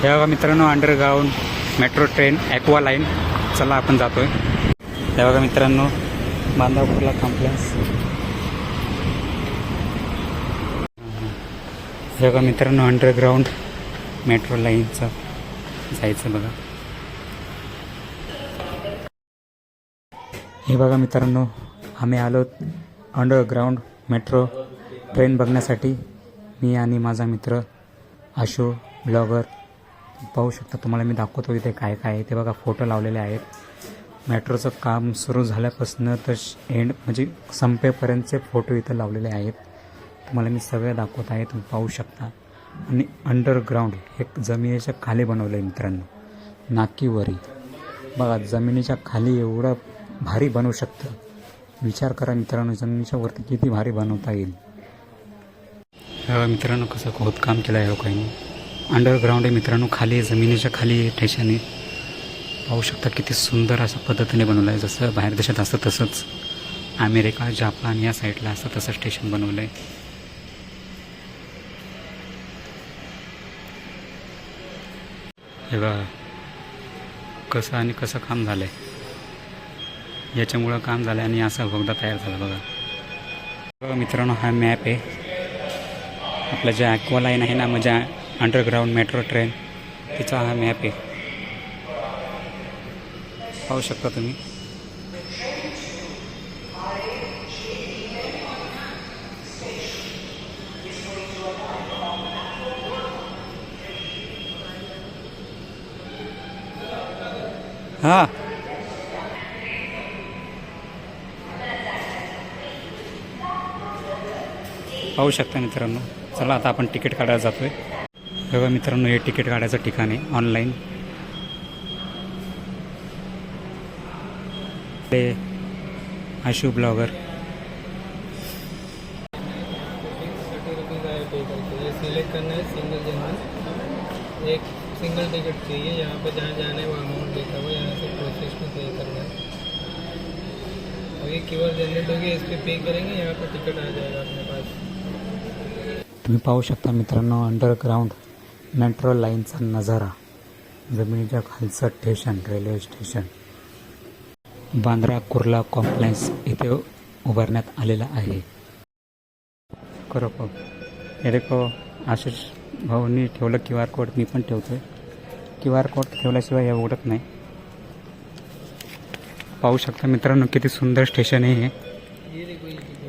हे बघा मित्रांनो underground metro train aqua line चला आपण जातोय. हे बघा मित्रांनो बांधापूरला कॉम्प्लेक्स हे बघा मित्रांनो अंडरग्राऊंड मेट्रो लाईनचं जायचं बघा. हे बघा मित्रांनो आम्ही आलो अंडरग्राऊंड मेट्रो ट्रेन बघण्यासाठी. मी आणि माझा मित्र आशो ब्लॉगर पाहू शकता तुम्हाला मी दाखवतो इथे काय काय आहे. ते बघा फोटो लावलेले आहेत. मेट्रोचं काम सुरू झाल्यापासून तर एंड म्हणजे संपेपर्यंतचे फोटो इथं लावलेले आहेत. तुम्हाला मी सगळे दाखवत आहे तुम्ही पाहू शकता. आणि अंडरग्राऊंड हे जमिनीच्या खाली बनवलं आहे मित्रांनो. नाकीवरी. बघा जमिनीच्या खाली एवढं भारी बनवू शकतं. विचार करा मित्रांनो जमिनीच्या वरती किती भारी बनवता येईल. मित्रांनो कसं खोदकाम केलं आहे हो लोकांनी अंडरग्राऊंड आहे मित्रांनो खाली जमिनीच्या खाली ठेशाने पाहू शकता किती सुंदर अशा पद्धतीने बनवलं आहे. जसं बाहेर देशात असतं तसंच. अमेरिका जापान या साईडला असं तसं स्टेशन बनवलं आहे हे बघा कसं आणि कसं काम झालं आहे याच्यामुळं काम झालं आणि असा बोगदा तयार झाला बघा. बघा मित्रांनो हा मॅप आहे. आपलं जे ॲक्वा लाईन आहे ना म्हणजे अंडरग्राऊंड मेट्रो ट्रेन तिचा हा मॅप आहे. पाहू शकता तुम्ही? हां. पाहू शकता मित्रांनो. चला आता आपण तिकीट काढायला जातोय. बघा मित्रांनो हे तिकीट काढायचं ठिकाण आहे ऑनलाईन ते आशू ब्लॉगर सिलेक्ट करना है सिंगल जनरल एक सिंगल टिकट चाहिए यहाँ पे जहाँ जाना है वो अमाउंट लिखा हुआ यहाँ से प्रोसेस में पे करना है। और ये क्यू आर जनरेट होगी इस पर पे करेंगे यहाँ पे टिकट आ जाएगा अपने पास। तुम्ही पाहू शकता मित्रांनो अंडरग्राऊंड मेट्रो लाईनचा नजारा जमिनीच्या खालचं station railway station Bandra Kurla complex इथे उभारण्यात आलेला आहे. खरोखर हे देखो आशिष भाऊनी ठेवलं क्यू आर कोड. मी पण ठेवतो आहे क्यू आर कोड ठेवल्याशिवाय हे उघडत नाही. पाहू शकता मित्रांनो किती सुंदर स्टेशन आहे हे.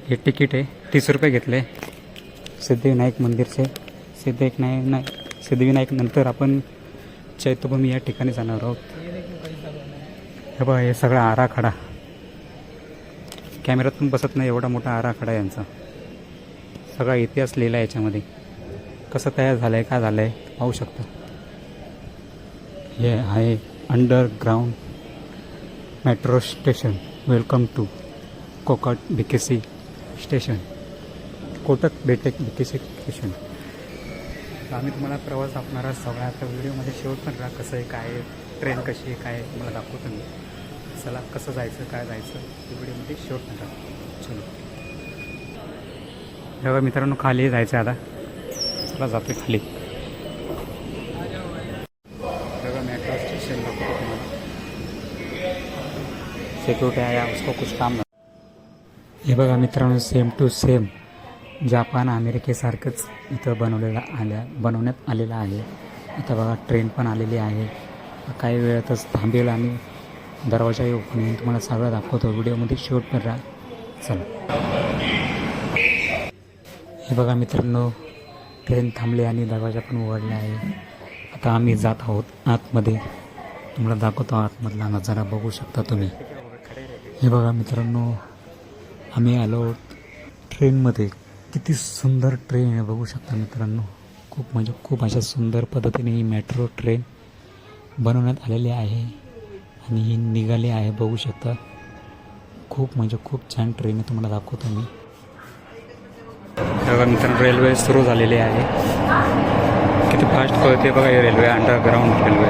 हे तिकीट आहे. तीस रुपये घेतले. सिद्धिविनायक मंदिरचे. सिद्धिविनायक नाही सिद्धिविनायक नंतर आपण चैत्यभूमी या ठिकाणी जाणार आहोत. हे बघा हे सगळा आराखडा. कॅमेऱ्यात पण बसत नाही एवढा मोठा आराखडा यांचा. सगळा इतिहास लिहिला आहे याच्यामध्ये. कसं तयार झालं आहे काय झालं आहे पाहू शकता. हे आहे underground metro station welcome to Kotak BKC station Kotak बेटेक BKC station आम्ही तुम्हाला प्रवास आपणारा सगळा आता व्हिडिओमध्ये शेवट पण राहा कसं आहे काय आहे ट्रेन कशी आहे काय आहे तुम्हाला दाखवतो मी. चला कसं जायचं काय जायचं ते व्हिडिओमध्ये शेवट पण राहा. चलो. जेव्हा बघा मित्रांनो खाली जायचं आहे आता. चला जातो खाली. बघा मेट्रो स्टेशन दाखवतो तुम्हाला. सिक्युरिटी आहे उसको कुछ काम नाही. हे बघा मित्रांनो सेम टू सेम जापान अमेरिकेसारखंच इथं बनवलेलं आल्या बनवण्यात आलेलं आहे. इथं बघा ट्रेन पण आलेली आहे. काही वेळातच थांबेल आणि दरवाजा ओपन होईल तुम्हाला सगळं दाखवतो. व्हिडिओमध्ये शेवट पण राहा. चला. हे बघा मित्रांनो ट्रेन थांबली आणि दरवाजा पण उघडला आहे. आता आम्ही जात आहोत आतमध्ये. तुम्हाला दाखवतो आतमधला नजारा. बघू शकता तुम्ही. हे बघा मित्रांनो आम्ही आलो आहोत ट्रेनमध्ये. किती सुंदर ट्रेन आहे बघू शकता मित्रांनो. खूप म्हणजे खूप अशा सुंदर पद्धतीने ही मेट्रो ट्रेन बनवण्यात आलेली आहे आणि ही निघाली आहे बघू शकता. खूप म्हणजे खूप छान ट्रेन आहे तुम्हाला दाखवतो मी. बघा मित्रांनो रेल्वे सुरू झालेली आहे. किती फास्ट कळते बघा ही रेल्वे अंडरग्राऊंड रेल्वे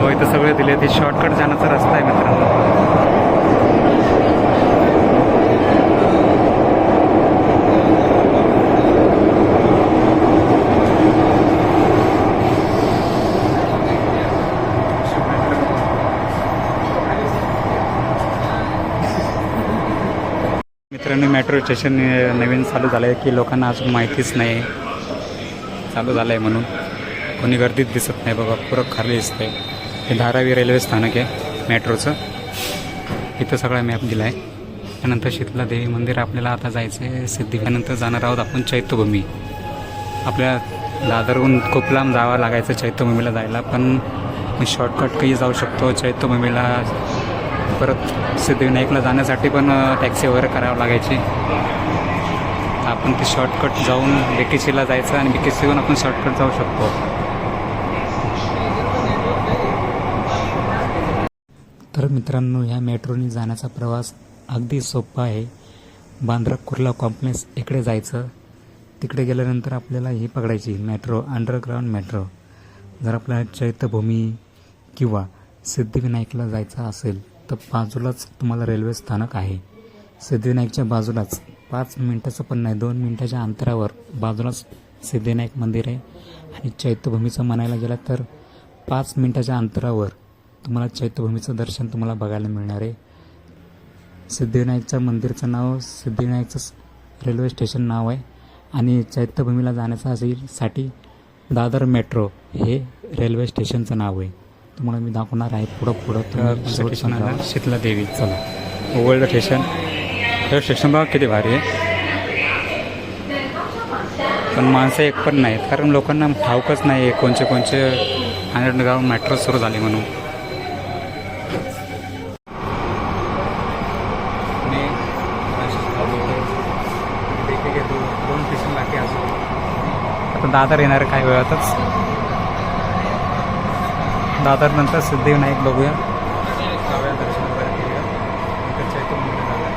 हो इथं सगळे दिले ते शॉर्टकट जाण्याचा रस्ता आहे मेट्रो स्टेशन नवीन चालू झालं आहे की लोकांना अजून माहितीच नाही. चालू झालं आहे म्हणून. कोणी गर्दीत दिसत नाही बघा पुरं खाली दिसतं आहे हे धारावी रेल्वे स्थानक आहे मेट्रोचं इथं सगळा मॅप दिला आहे त्यानंतर शीतला देवी मंदिर आपल्याला आता जायचं आहे सिद्धिविनायनंतर जाणार आहोत आपण चैत्यभूमी. आपल्या दादरहून खूप लांब जावं लागायचं चैत्यभूमीला जायला पण शॉर्टकट काही जाऊ शकतो. चैत्यभूमीला परत सिद्धिविनायकला जाण्यासाठी पण टॅक्सी वगैरे करावं लागायची. आपण ते शॉर्टकट जाऊन बीकेसीला जायचं आणि बीकेसीहून आपण शॉर्टकट जाऊ शकतो. तर मित्रांनो ह्या मेट्रोने जाण्याचा प्रवास अगदी सोपा आहे. बांद्रा कुर्ला कॉम्प्लेक्स इकडे जायचं. तिकडे गेल्यानंतर आपल्याला ही पकडायची मेट्रो अंडरग्राऊंड मेट्रो जर आपल्याला चैत्यभूमी किंवा सिद्धिविनायकला जायचं असेल तर बाजूलाच तुम्हाला रेल्वे स्थानक आहे. सिद्धिविनायकच्या बाजूलाच पाच मिनटाचं पण नाही दोन मिनटाच्या अंतरावर बाजूलाच सिद्धिविनायक मंदिर आहे आणि चैत्यभूमीचं म्हणायला गेलं तर पाच मिनटाच्या अंतरावर तुम्हाला चैत्यभूमीचं दर्शन तुम्हाला बघायला मिळणार आहे. सिद्धिविनायकच्या मंदिरचं नाव सिद्धिविनायकचं रेल्वे स्टेशन नाव आहे आणि चैत्यभूमीला जाण्याचा असेल साठी दादर मेट्रो हे रेल्वे स्टेशनचं नाव आहे. तुम्हाला मी दाखवणार आहे पुढं पुढं. शीतला देवी. चला. ओल्ड स्टेशन हे स्टेशन बघा किती भारी आहे. पण माणसं एक पण नाहीत कारण लोकांना ठाऊकच नाही आहे कोणचे कोणचे अंडरग्राऊंड मेट्रो सुरू झाली म्हणून. आता दादर येणार काही वेळातच. दादर नंतर सिद्धिविनायक बघूया. जाऊया दर्शन वगैरे करूया. नंतर चैत्यभूमीला जाऊया.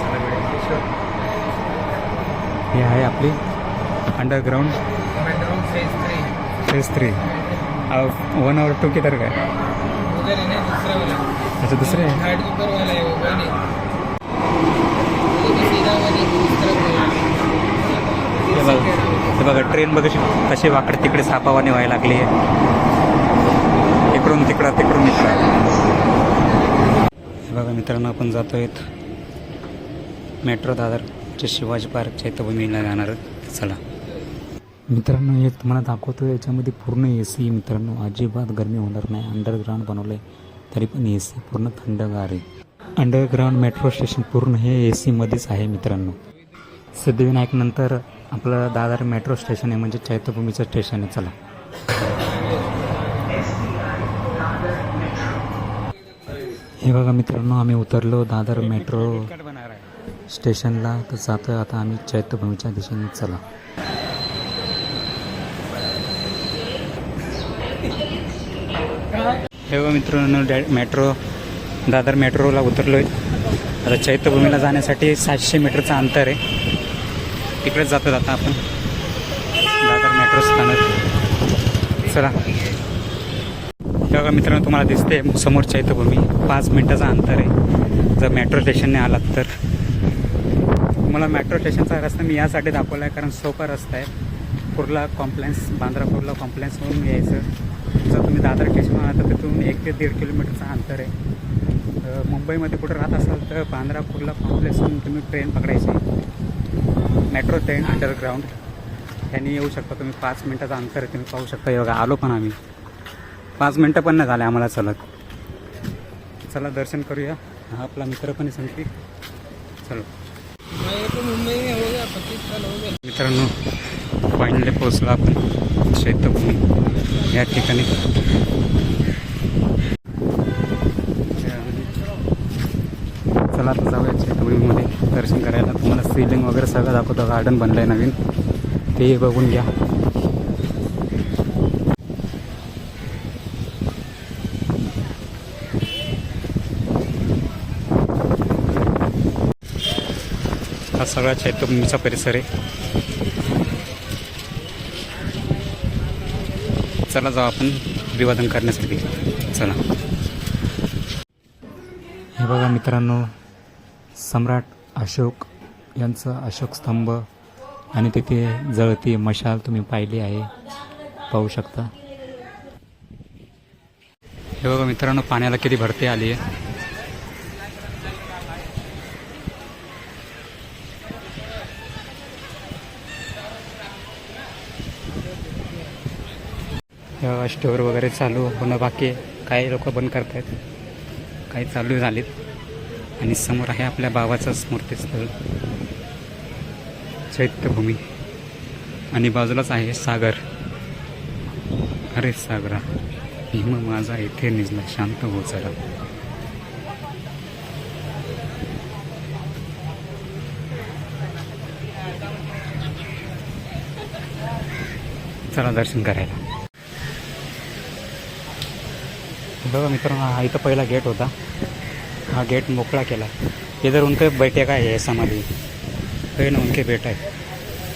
चला वेळेनुसार. ही आहे आपली underground phase three phase three one hour two किधर काय अच्छा दुसरे आहे. है बघा ट्रेन बघ कशी वाकडे तिकडे सापावाने व्हायला लागली इकडून तिकडं तिकडून इकडा. हे बघा मित्रांनो आपण जातो आहेत मेट्रो दादरच्या शिवाजी पार्क चैत्यभूमीला जाणार चला. मित्रांनो हे तुम्हाला दाखवतो याच्यामध्ये पूर्ण ए सी मित्रांनो अजिबात गरमी होणार नाही. अंडरग्राऊंड बनवलं आहे तरी पण ए सी पूर्ण थंडगार आहे. अंडरग्राऊंड मेट्रो स्टेशन पूर्ण हे ए सीमध्येच आहे मित्रांनो. सिद्धिविनायकनंतर आपलं दादर मेट्रो स्टेशन आहे म्हणजे चैत्यभूमीचं स्टेशन आहे. चला. हे बघा मित्रांनो आम्ही उतरलो दादर मेट्रो स्टेशनला तर जातोय आता आम्ही चैत्यभूमीच्या दिशेने. चला. हे बघा मित्रांनो डॅ मेट्रो दादर मेट्रोला उतरलो आहे आता चैत्यभूमीला जाण्यासाठी सातशे मीटरचं अंतर आहे. तिकडेच जातो आता आपण. दादर मेट्रो स्थानक. चला. बघा मित्रांनो तुम्हाला दिसते समोर चैत्यभूमी पाच मिनटाचा अंतर आहे. जर मेट्रो स्टेशनने आलात तर. तुम्हाला मेट्रो स्टेशनचा रस्ता मी यासाठी दाखवला आहे कारण सोपा रस्ता आहे. कुर्ला कॉम्प्लेन्स बांद्रा कुर्ला कॉम्प्लेक्सवरून यायचं. जर तुम्ही दादर स्टेशन आला तर तिथून एक ते दीड किलोमीटरचं अंतर आहे. मुंबईमध्ये कुठं राहत असाल तर बांद्रा कुर्ला कॉम्प्लेक्सवरून तुम्ही ट्रेन पकडायची. मेट्रो ट्रेन अंडरग्राऊंड ह्यानी येऊ शकता तुम्ही. पाच मिनटाचं अंतर आहे तुम्ही पाहू शकता. हे बघा आलो पण आम्ही. पाच मिनटं पण नाही झाले आम्हाला चलत चला दर्शन करूया. हा आपला मित्र पण आहे सांगते चलो. मित्रांनो फायनली पोचलो आपण चैत्यभूमी या ठिकाणी. चला आता जाऊया चैत्यभूमीमध्ये दर्शन करायला. तुम्हाला सिलिंग वगैरे सगळं दाखवतो. गार्डन बनलं आहे नवीन. ते बघून घ्या. सगळा चैत्यभूमीचा परिसर आहे. चला जाऊ आपण अभिवादन करण्यासाठी. चला. हे बघा मित्रांनो सम्राट अशोक यांचं अशोक स्तंभ आणि तिथे जळती मशाल तुम्ही पाहिली आहे पाहू शकता. हे बघा मित्रांनो पाण्याला किती भरती आली आहे. स्टोअर वगैरे चालू होणं बाकी आहे. काही लोक बंद करत आहेत काही चालू झालेत. आणि समोर आहे आपल्या बाबाचं स्मृतीस्थळ. चैत्यभूमी. आणि बाजूलाच आहे सागर. अरे सागरा हिम माझा इथे निजला. शांत हो चला चला दर्शन करायला. बघा मित्रांनो हा इथं पहिला गेट होता. हा गेट मोकळा केला. इधर उनके बैठे का है समाधी? हे ना उनके बेटा है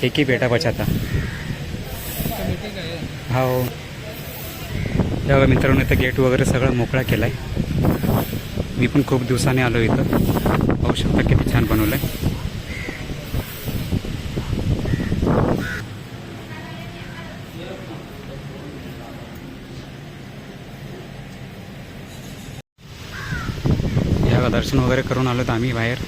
एक ही बेटा बचा था आहे हा. हो बघा मित्रांनो इथं गेट वगैरे सगळं मोकळा केला आहे मी पण खूप दिवसाने आलो इथं. पाहू शकता किती छान बनवलं आहे बघा दर्शन वगैरे करून आलो तर आम्ही बाहेर.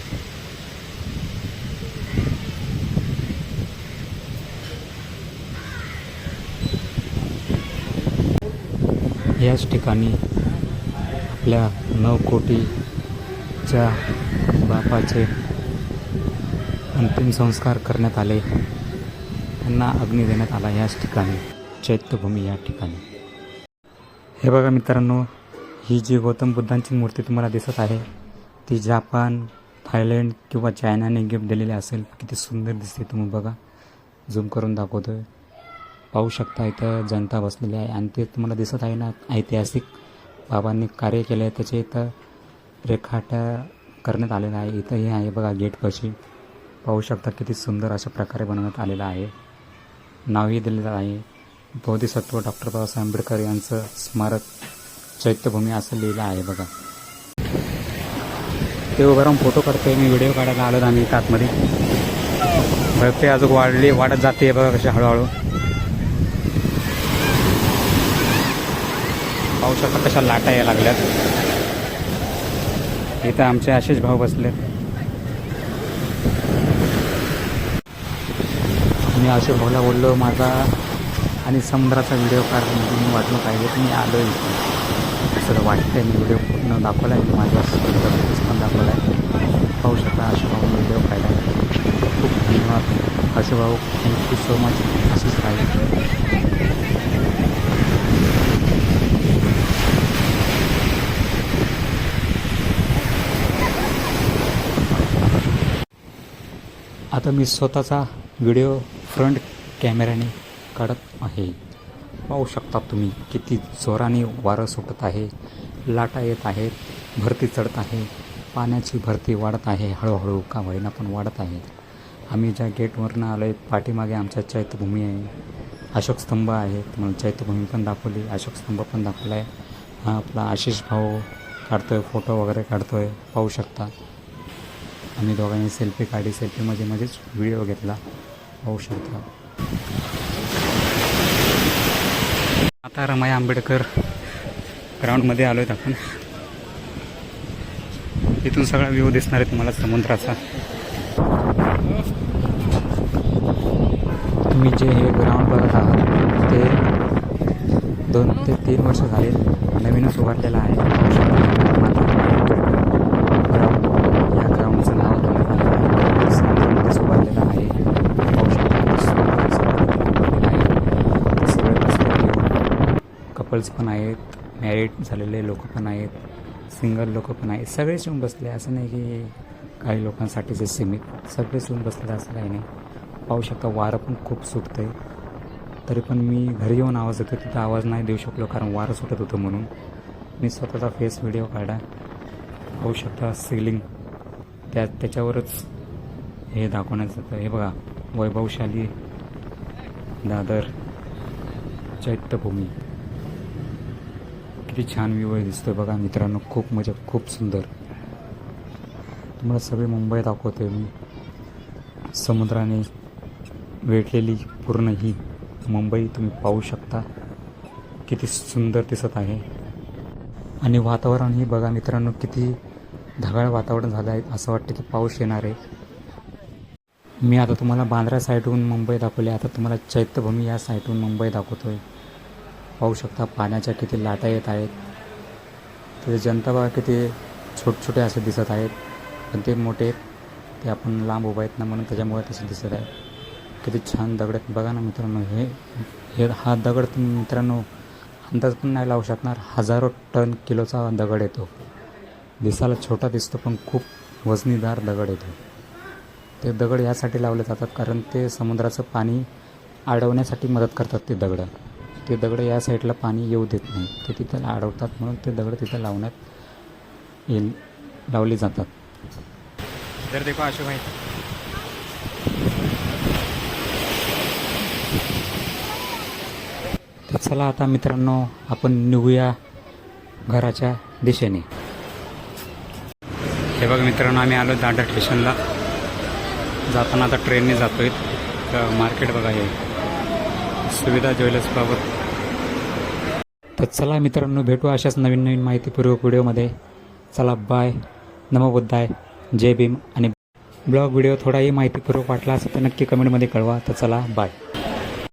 याच ठिकाणी आपल्या नऊ कोटीच्या बापाचे अंतिम संस्कार करण्यात आले. त्यांना अग्नी देण्यात आला याच ठिकाणी. चैत्यभूमी या ठिकाणी. हे बघा मित्रांनो ही जी गौतम बुद्धांची मूर्ती तुम्हाला दिसत आहे ती जापान थायलंड किंवा चायनाने गिफ्ट दिलेली असेल किती सुंदर दिसते तुम्ही बघा. झूम करून दाखवतोय. पाहू शकता इथं जनता बसलेली आहे आणि ते तुम्हाला दिसत आहे ना ऐतिहासिक बाबांनी कार्य केले आहे त्याचे इथं रेखाट करण्यात आलेलं आहे. इथं हे आहे बघा गेटपाशी पाहू शकता किती सुंदर अशा प्रकारे बनवण्यात आलेलं आहे. नावही दिलेलं आहे. बोधिसत्व डॉक्टर बाबासाहेब आंबेडकर यांचं स्मारक चैत्यभूमी असं लिहिलं आहे बघा. ते उभं राहून फोटो काढतोय मी व्हिडिओ काढायला आलो आम्ही इथं आतमध्ये बघ ते अजून वाढली वाढत जाते बघा कशी हळूहळू. पाहू शकता कशा लाटा यायला लागल्यात. इथं आमचे असेच भाऊ बसलेत. मी असे भाऊला बोललो माझा आणि समुद्राचा व्हिडिओ काढ मी वाटलं पाहिजे मी आलो इथे. असं वाटतंय मी व्हिडिओ पूर्ण दाखवला आहे माझ्या समुद्राचा पण दाखवला आहे पाहू शकता आशिष भाऊ व्हिडिओ पाहिला खूप धन्यवाद. आशिष भाऊ थँक्यू सो मच आशिष भाई आता मी स्वतःचा व्हिडिओ फ्रंट कॅमेऱ्याने काढत आहे. पाहू शकता तुम्ही किती जोराने वारं सुटत आहे लाटा येत आहेत भरती चढत आहे. पाण्याची भरती वाढत आहे. हळूहळू का होईना पण वाढत आहे. आम्ही ज्या गेटवरनं आलो आहे पाठीमागे आमच्या चैत्यभूमी आहे. अशोक स्तंभ आहे तुम्हाला चैत्यभूमी पण दाखवली. अशोक स्तंभ पण दाखवला आहे हा आपला आशिष भाऊ काढतो आहे फोटो वगैरे काढतो आहे पाहू शकता. आम्ही दोघांनी सेल्फी काढली. सेल्फीमध्ये मध्येच व्हिडिओ घेतला. पाहू शकता. आता रमाई आंबेडकर ग्राउंडमध्ये आलो आहेत आपण. इथून सगळा व्ह्यू दिसणार आहे तुम्हाला समुद्राचा. तुम्ही जे हे ग्राउंड बघत आहात ते दोन ते तीन वर्ष झाले नवीनच उभारलेलं आहे. पाहू ग्राउंड या ग्राउंडचं नाव देण्यात आलं आहे. समुद्रामध्येच उभारलेलं आहे. पाहू सगळे कपल्स पण आहेत मॅरिड झालेले लोक पण आहेत. सिंगल लोक पण आहेत. सगळेच येऊन बसले. असं नाही की काही लोकांसाठीच सीमित. सगळेच येऊन बसले असं काही नाही. पाहू शकता वारं पण खूप सुटतं आहे तरी पण मी घरी येऊन आवाज येतो तिथं आवाज नाही देऊ शकलो कारण वारं सुटत होतं म्हणून. मी स्वतःचा फेस व्हिडिओ काढा. पाहू शकता सिलिंग त्या त्याच्यावरच हे दाखवण्यात जातं हे बघा वैभवशाली दादर चैत्यभूमी. किती छान व्ह्यू आहे दिसतोय बघा. मित्रांनो खूप मजा खूप सुंदर. तुम्हाला सगळे मुंबई दाखवतोय मी. समुद्राने वेटलेली पूर्ण ही मुंबई तुम्ही पाहू शकता. किती सुंदर दिसत आहे. आणि वातावरणही बघा मित्रांनो किती ढगाळ वातावरण झालं आहे असं वाटतं की पाऊस येणार आहे. मी आता तुम्हाला बांद्रा साईडहून मुंबई दाखवली. आता तुम्हाला चैत्यभूमी या साईडहून मुंबई दाखवतो आहे पाहू शकता पाण्याच्या किती लाटा येत आहेत. त्याचे जनता बघा किती छोटे छोटे असे दिसत आहेत. पण ते मोठे ते आपण लांब उभा आहेत ना म्हणून त्याच्यामुळे तसे दिसत आहे किती छान दगड आहेत. बघा ना मित्रांनो हे हे हा दगड तुम्ही मित्रांनो अंदाज पण नाही लावू शकणार. हजारो टन किलोचा दगड येतो. दिसायला छोटा दिसतो पण खूप वजनीदार दगड येतो. ते दगड यासाठी लावले जातात कारण ते समुद्राचं पाणी अडवण्यासाठी मदत करतात ते दगड. ते दगड या साईडला पाणी येऊ देत नाही. ते तिथं अडवतात म्हणून ते दगड तिथं लावण्यात येईल लावली जातात. इधर देखो आशु भाई. तर चला आता मित्रांनो आपण निघूया घराच्या दिशेने. हे बघा मित्रांनो आम्ही आलो दादर स्टेशनला जाताना आता ट्रेनने जातोय. तर मार्केट बघा हे. सुविधा ज्वेलर्सबाबत तर चला मित्रांनो भेटू अशाच नवीन नवीन माहितीपूर्वक व्हिडिओमध्ये. चला बाय. नमोबुद्धाय जय भीम. आणि ब्लॉग व्हिडिओ थोडाही माहितीपूर्वक वाटला असेल तर नक्की कमेंटमध्ये कळवा. तर चला बाय.